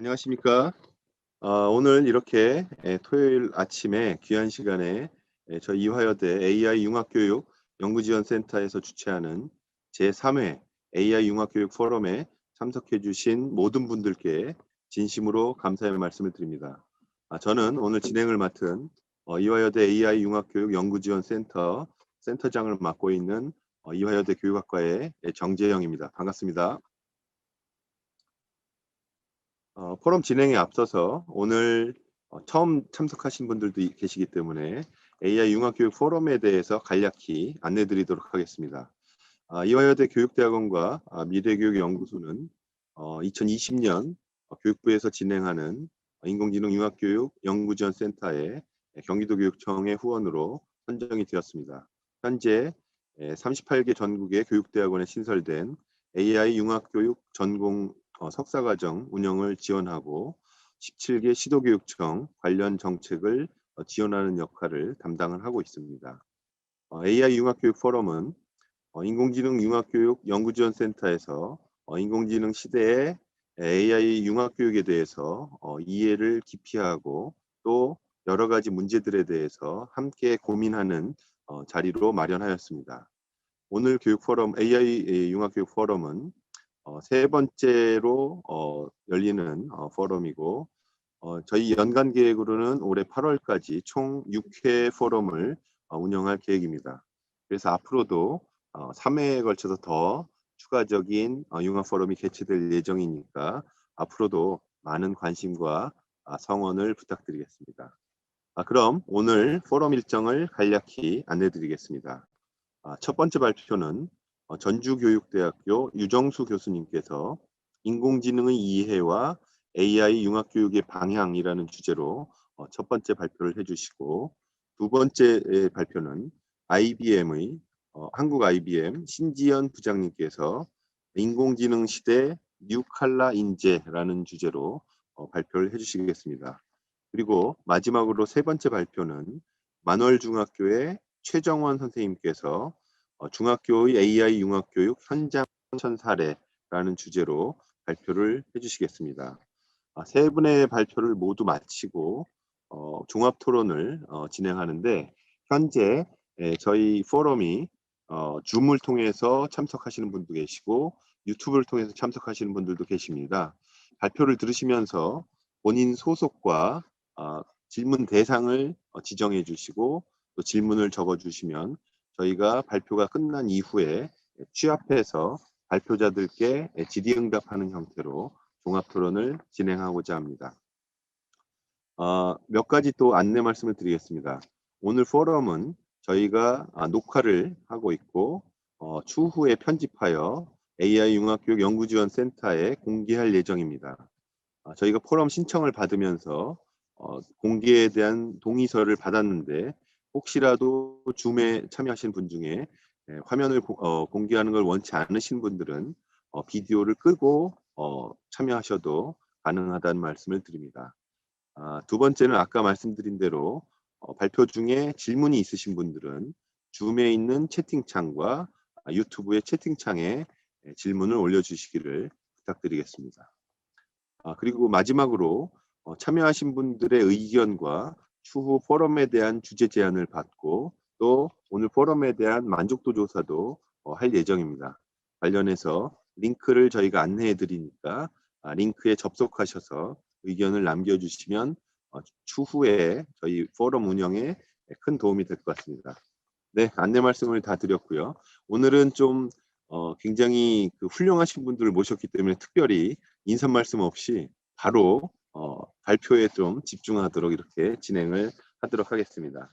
안녕하십니까. 어, 오늘 이렇게 에, 토요일 아침에 귀한 시간에 에, 저희 이화여대 AI 융합교육 연구지원센터에서 주최하는 제3회 AI 융합교육 포럼에 참석해 주신 모든 분들께 진심으로 감사의 말씀을 드립니다. 아, 저는 오늘 진행을 맡은 어, 이화여대 AI 융합교육 연구지원센터 센터장을 맡고 있는 어, 이화여대 교육학과의 정재영입니다. 반갑습니다. 어, 포럼 진행에 앞서서 오늘 어, 처음 참석하신 분들도 이- 계시기 때문에 AI 융합교육 포럼에 대해서 간략히 안내드리도록 하겠습니다. 아, 이화여대 교육대학원과 아, 미래교육연구소는 어, 2020년 어, 교육부에서 진행하는 어, 인공지능 융합교육 연구지원센터의 경기도 교육청의 후원으로 선정이 되었습니다. 현재 38개 전국의 교육대학원에 신설된 AI 융합교육 전공 어, 석사과정 운영을 지원하고 17개 시도교육청 관련 정책을 어, 지원하는 역할을 담당을 하고 있습니다. 어, AI 융합교육 포럼은 어, 인공지능 융합교육 연구지원센터에서 어, 인공지능 시대의 AI 융합교육에 대해서 어, 이해를 깊이 하고 또 여러 가지 문제들에 대해서 함께 고민하는 어, 자리로 마련하였습니다. 오늘 교육 포럼 AI 융합교육 포럼은 어, 세 번째로 어, 열리는 어, 포럼이고 어, 저희 연간 계획으로는 올해 8월까지 총 6회 포럼을 어, 운영할 계획입니다. 그래서 앞으로도 어, 3회에 걸쳐서 더 추가적인 어, 융합 포럼이 개최될 예정이니까 앞으로도 많은 관심과 아, 성원을 부탁드리겠습니다. 아, 그럼 오늘 포럼 일정을 간략히 안내드리겠습니다. 아, 첫 번째 발표는 어, 전주교육대학교 유정수 교수님께서 인공지능의 이해와 AI 융합교육의 방향이라는 주제로 어, 첫 번째 발표를 해주시고 두 번째 에, 발표는 IBM의 어, 한국 IBM 신지연 부장님께서 인공지능 시대 뉴칼라 인재라는 주제로 어, 발표를 해주시겠습니다. 그리고 마지막으로 세 번째 발표는 만월중학교의 최정원 선생님께서 어, 중학교의 AI 융합교육 현장 천 사례라는 주제로 발표를 해주시겠습니다. 아, 세 분의 발표를 모두 마치고 어, 종합 토론을 어, 진행하는데 현재 에, 저희 포럼이 어, 줌을 통해서 참석하시는 분도 계시고 유튜브를 통해서 참석하시는 분들도 계십니다. 발표를 들으시면서 본인 소속과 어, 질문 대상을 어, 지정해 주시고 또 질문을 적어 주시면 저희가 발표가 끝난 이후에 취합해서 발표자들께 질의응답하는 형태로 종합 토론을 진행하고자 합니다. 어, 몇 가지 또 안내 말씀을 드리겠습니다. 오늘 포럼은 저희가 아, 녹화를 하고 있고 어, 추후에 편집하여 AI 융합교육 연구지원센터에 공개할 예정입니다. 아, 저희가 포럼 신청을 받으면서 어, 공개에 대한 동의서를 받았는데 혹시라도 줌에 참여하신 분 중에 예, 화면을 고- 어, 공개하는 걸 원치 않으신 분들은 어, 비디오를 끄고 어, 참여하셔도 가능하다는 말씀을 드립니다. 아, 두 번째는 아까 말씀드린 대로 어, 발표 중에 질문이 있으신 분들은 줌에 있는 채팅창과 아, 유튜브의 채팅창에 예, 질문을 올려주시기를 부탁드리겠습니다. 아, 그리고 마지막으로 어, 참여하신 분들의 의견과 추후 포럼에 대한 주제 제안을 받고 또 오늘 포럼에 대한 만족도 조사도 어, 할 예정입니다. 관련해서 링크를 저희가 안내해 드리니까 아, 링크에 접속하셔서 의견을 남겨주시면 어, 추후에 저희 포럼 운영에 큰 도움이 될 것 같습니다. 네, 안내 말씀을 다 드렸고요. 오늘은 좀 어, 굉장히 그 훌륭하신 분들을 모셨기 때문에 특별히 인사 말씀 없이 바로 어, 발표에 좀 집중하도록 이렇게 진행을 하도록 하겠습니다.